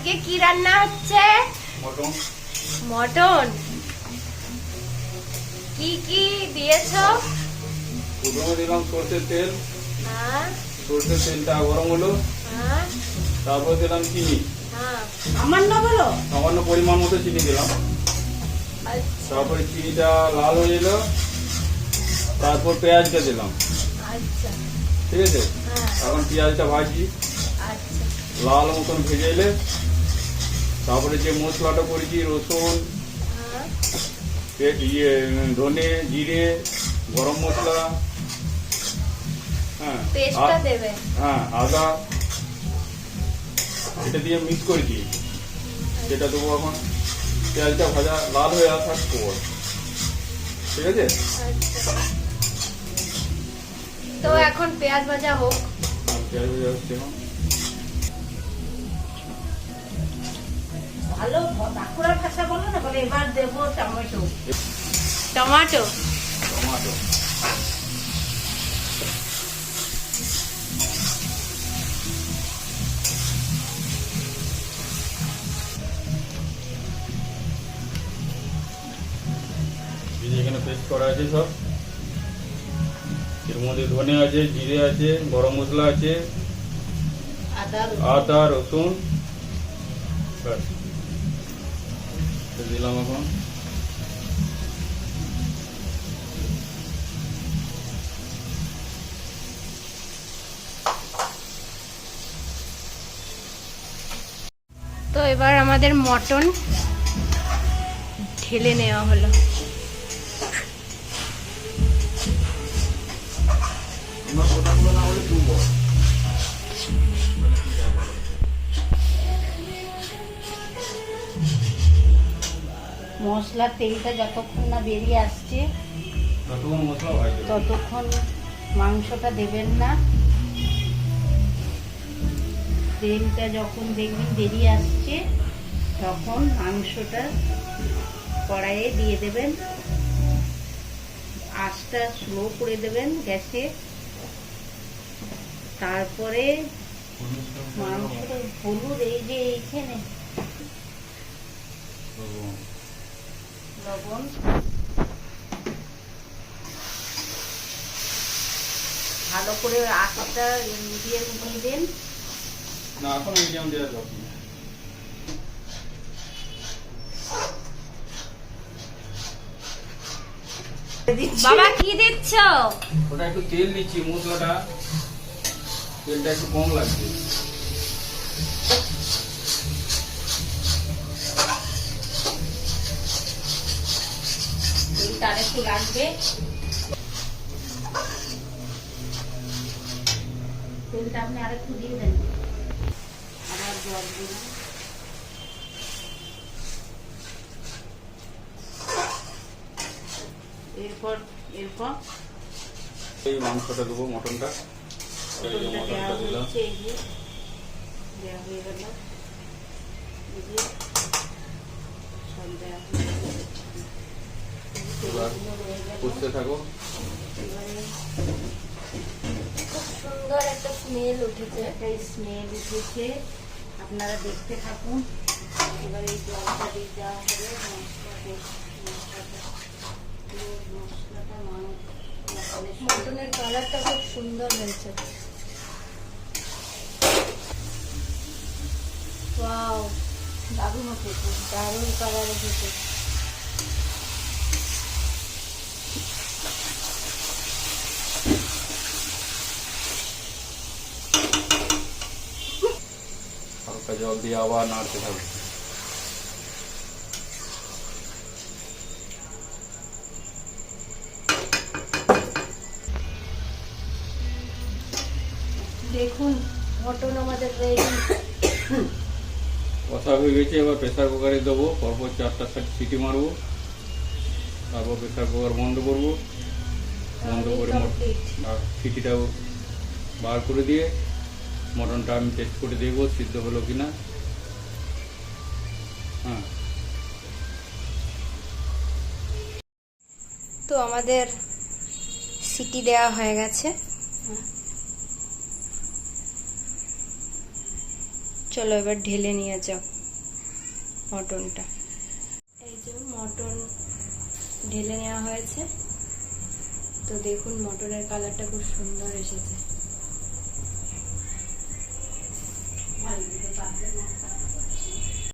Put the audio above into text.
আজকে কি রান্না হচ্ছে? মটন। মটন। কি কি দিয়েছ? প্রথমে দিলাম সর্ষের তেল হ্যাঁ। সর্ষের তেলটা গরম হলো। হ্যাঁ। তারপর দিলাম চিনি। হ্যাঁ। আমার না বলো। সামান্য পরিমাণ মতো চিনি দিলাম। আচ্ছা। তারপরে চিনিটা লাল হয়ে এলো। তারপর পেঁয়াজটা দিলাম। আচ্ছা। ঠিক আছে? হ্যাঁ। এখন পেঁয়াজটা ভাজি। আচ্ছা। লাল মতন ভেজে এলে তারপরে যে মশলাটা করেছি রসুন হ্যাঁ। ইয়ে ধনে জিরে গরম মশলা হ্যাঁ হ্যাঁ আদা এটা দিয়ে মিক্স করেছি সেটা দেবো এখন পেঁয়াজটা ভাজা লাল হয়ে আসার পর। ঠিক আছে? আচ্ছা। তো এখন পেঁয়াজ ভাজা হোক। আর পেঁয়াজ ভাজা হচ্ছে এখন। ভালো বাঁকুড়ার ভাষা বলো না বলে এবার দেবো টমেটো। টমেটো? টমাটো। এখানে পেস্ট করা আছে সব। এর মধ্যে ধনে আছে জিরে আছে গরম মশলা আছে আদা আদা রসুন। ব্যাস। দিলাম এখন। তো এবার আমাদের মটন ঢেলে নেওয়া হলো। মশলার তেলটা যতক্ষণ না বেরিয়ে আসছে ততক্ষণ মাংসটা দেবেন না। তেলটা যখন দেখবেন বেরিয়ে আসছে তখন মাংসটা কড়াইয়ে দিয়ে দেবেন। আঁচটা স্লো করে দেবেন গ্যাসে। তারপরে মাংসটা হলুদ এই যে এইখানে। লবণ। ভালো করে আঁচটা দিয়ে দিবেন না এখন মিডিয়াম দেওয়া নেই। বাবা কি দিচ্ছ? ওটা একটু তেল দিচ্ছি মশলাটা। তেলটা একটু কম লাগছে তেলটা আরেকটু লাগবে তেলটা আপনি আরেকটু দিয়ে দেন। আবার জল দিন। এরপর এরপর। এই মাংসটা দেবো মটনটা। মটনটা দিলাম। দেওয়া হয়ে গেল। সব দেওয়া কষতে থাকো। এবারে খুব সুন্দর একটা স্মেল উঠেছে একটা স্মেল উঠেছে। আপনারা দেখতে থাকুন। এবার এই জলটা দিয়ে দেওয়া হবে। মশলাটা মশলাটা মানুষ মটনের কালারটা খুব সুন্দর হয়েছে। দারুণ উঠেছে দারুণ কালার এসেছে জল দিয়ে আবার নাড়তে থাকো দেখুন মটন আমাদের রেডি কষা হয়ে গেছে এবার প্রেসার কুকারে দেবো পরপর চারটা সাইড সিটি মারবো তারপর প্রেসার কুকার বন্ধ করব বন্ধ করে সিটিটাও বার করে দিয়ে মটনটা আমি টেস্ট করে দেখব, সিদ্ধ হলো কি না হ্যাঁ। তো আমাদের সিটি দেওয়া হয়ে গেছে। চলো এবার ঢেলে নিয়ে যাও মটনটা। এই যে মটন ঢেলে নেওয়া হয়েছে। তো দেখুন মটনের কালারটা খুব সুন্দর এসেছে।